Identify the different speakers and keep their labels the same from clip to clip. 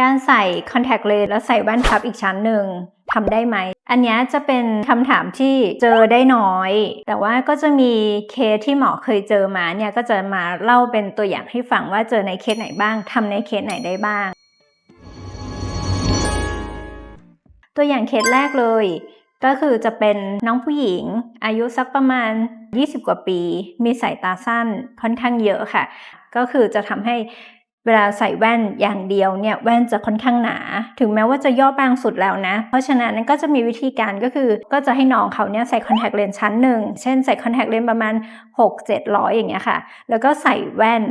Speaker 1: การใส่ contact lens แล้วใส่แว่นทับอีกชั้นหนึ่งทำได้ไหม อันนี้จะเป็นคำถามที่เจอได้น้อย แต่ว่าก็จะมีเคสที่หมอเคยเจอมาเนี่ยก็จะมาเล่าเป็นตัวอย่างให้ฟังว่าเจอในเคสไหนบ้างทำในเคสไหนได้บ้าง ตัวอย่างเคสแรกเลย ก็คือจะเป็นน้องผู้หญิง อายุสักประมาณ 20 กว่าปี มีสายตาสั้นค่อนข้างเยอะค่ะ ก็คือจะทำให้ เวลาใส่แว่นอย่างเดียวเนี่ยแว่นจะค่อนข้างหนา ถึงแม้ว่าจะย่อบางสุดแล้วนะ เพราะฉะนั้นก็จะมีวิธีการก็คือ ก็จะให้น้องเขาเนี่ยใส่คอนแทคเลนส์ชั้นหนึ่ง เช่นใส่คอนแทคเลนส์ประมาณ 6-700 อย่างเงี้ยค่ะ แล้วก็ใส่แว่น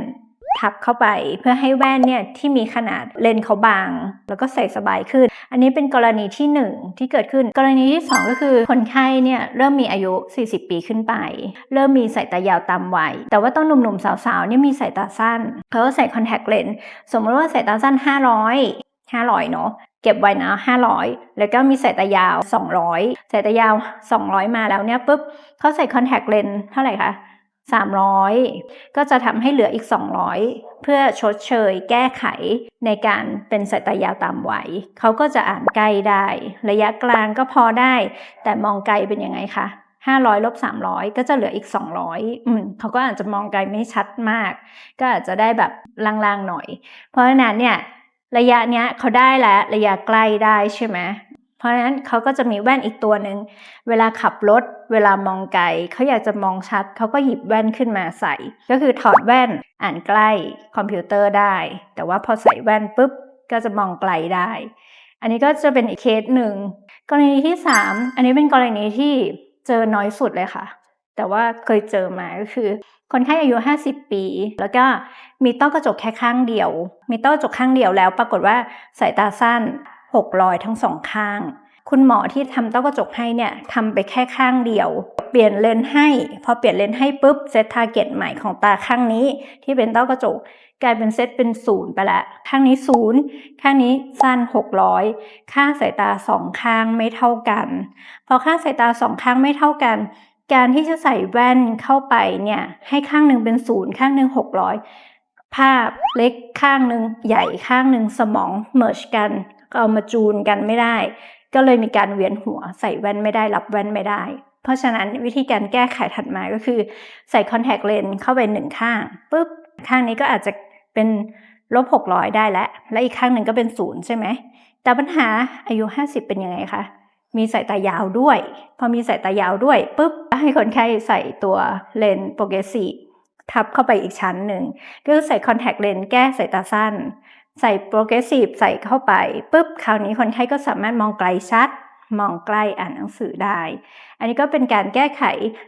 Speaker 1: ทับเข้าไปเพื่อให้แว่นเนี่ยที่มีขนาดเลนเขาบาง แล้วก็ใส่สบายขึ้น อันนี้เป็นกรณีที่ 1 ที่เกิดขึ้น กรณีที่ 2 ก็คือคนไข้เนี่ยเริ่มมีอายุ 40 ปีขึ้นไป เริ่มมีสายตายาวตามวัย แต่ว่าต้องหนุ่มๆสาวๆเนี่ยมีสายตาสั้น เขาก็ใส่คอนแทคเลนส์สมมติว่าสายตาสั้น 500 500เนาะเก็บไว้นะ500 แล้วก็มีสายตายาว 200สายตายาว 200 มาแล้วเนี่ยปุ๊บเขาใส่คอนแทคเลนส์เท่าไหร่คะ 300 ก็จะทำให้เหลืออีก 200 เพื่อชดเชยแก้ไขในการเป็นสายตายาวตามวัยเขาก็จะอ่านใกล้ได้ ระยะกลางก็พอได้ แต่มองไกลเป็นยังไงคะ500ลบ300 ก็จะเหลืออีก 200อืมเขาก็อาจจะมองไกลไม่ชัดมาก ก็อาจจะได้แบบลางๆหน่อย เพราะฉะนั้นเนี่ยระยะเนี้ยเขาได้แล้วระยะใกล้ได้ใช่ไหม ราะฉะนั้นเขาก็จะมีแว่นอีกตัวหนึ่งเวลาขับรถ เวลามองไกลเขาอยากจะมองชัดเขาก็หยิบแว่นขึ้นมาใส่ ก็คือถอดแว่นอ่านใกล้คอมพิวเตอร์ได้ แต่ว่าพอใส่แว่นปุ๊บก็จะมองไกลได้ อันนี้ก็จะเป็นอีกเคสหนึ่งกรณีที่ 3 อันนี้เป็นกรณีที่เจอน้อยสุดเลยค่ะ แต่ว่าเคยเจอมาก็คือ คนไข้อายุ 50 ปี แล้วก็มีต้อกระจกแค่ข้างเดียว มีต้อกระจกข้างเดียวแล้ว ปรากฏว่าสายตาสั้น 6รอยทั้งสองข้าง คุณหมอที่ทำต้อกระจกให้เนี่ยทำไปแค่ข้างเดียว เปลี่ยนเลนส์ให้ พอเปลี่ยนเลนส์ให้ปุ๊บเซตทาร์เก็ตใหม่ของตาข้างนี้ที่เป็นต้อกระจกกลายเป็นเซตเป็นศูนย์ไปละ ข้างนี้ศูนย์ข้างนี้สั้น 600 ค่าสายตาสองข้างไม่เท่ากัน พอค่าสายตาสองข้างไม่เท่ากัน การที่จะใส่แว่นเข้าไปเนี่ยให้ข้างหนึ่งเป็นศูนย์ข้างหนึ่ง600 ภาพเล็กข้างหนึ่งใหญ่ข้างหนึ่งสมองเมิร์ชกัน ก็เอามาจูนกันไม่ได้ ก็เลยมีการเวียนหัวใส่แว่นไม่ได้รับแว่นไม่ได้ เพราะฉะนั้นวิธีการแก้ไขถัดมาก็คือ ใส่คอนแทคเลนส์เข้าไปหนึ่งข้างปุ๊บข้างนี้ก็อาจจะเป็นลบ600ได้แล้ว และอีกข้างหนึ่งก็เป็นศูนย์ใช่ไหม แต่ปัญหาอายุ50เป็นยังไงคะ มีสายตายาวด้วย พอมีสายตายาวด้วยปุ๊บให้คนไข้ใส่ตัวเลนส์โปรเกรสซีฟทับเข้าไปอีกชั้นหนึ่งก็ใส่คอนแทคเลนส์แก้สายตาสั้น ใส่โปรเกรสซีฟใส่เข้าไปปุ๊บคราวนี้คนไข้ก็สามารถมองไกลชัด มองใกล้อ่านหนังสือได้ อันนี้ก็เป็นการแก้ไข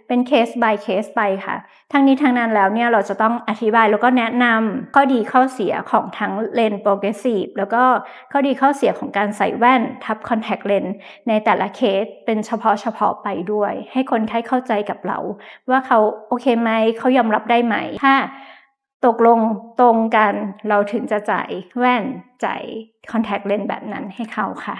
Speaker 1: เป็นเคส by เคสไปค่ะ ทั้งนี้ทั้งนั้นแล้วเนี่ยเราจะต้องอธิบายแล้วก็แนะนำข้อดีข้อเสียของทั้งเลนโปรเกรสซีฟแล้วก็ข้อดีข้อเสียของการใส่แว่นทับคอนแทคเลนในแต่ละเคสเป็นเฉพาะเฉพาะไปด้วย ให้คนไข้เข้าใจกับเรา ว่าเขาโอเคไหมเขายอมรับได้ไหมถ้า ตกลงตรงกันเราถึงจะจ่ายแว่นจ่ายคอนแทคเลนส์แบบนั้นให้เขาค่ะ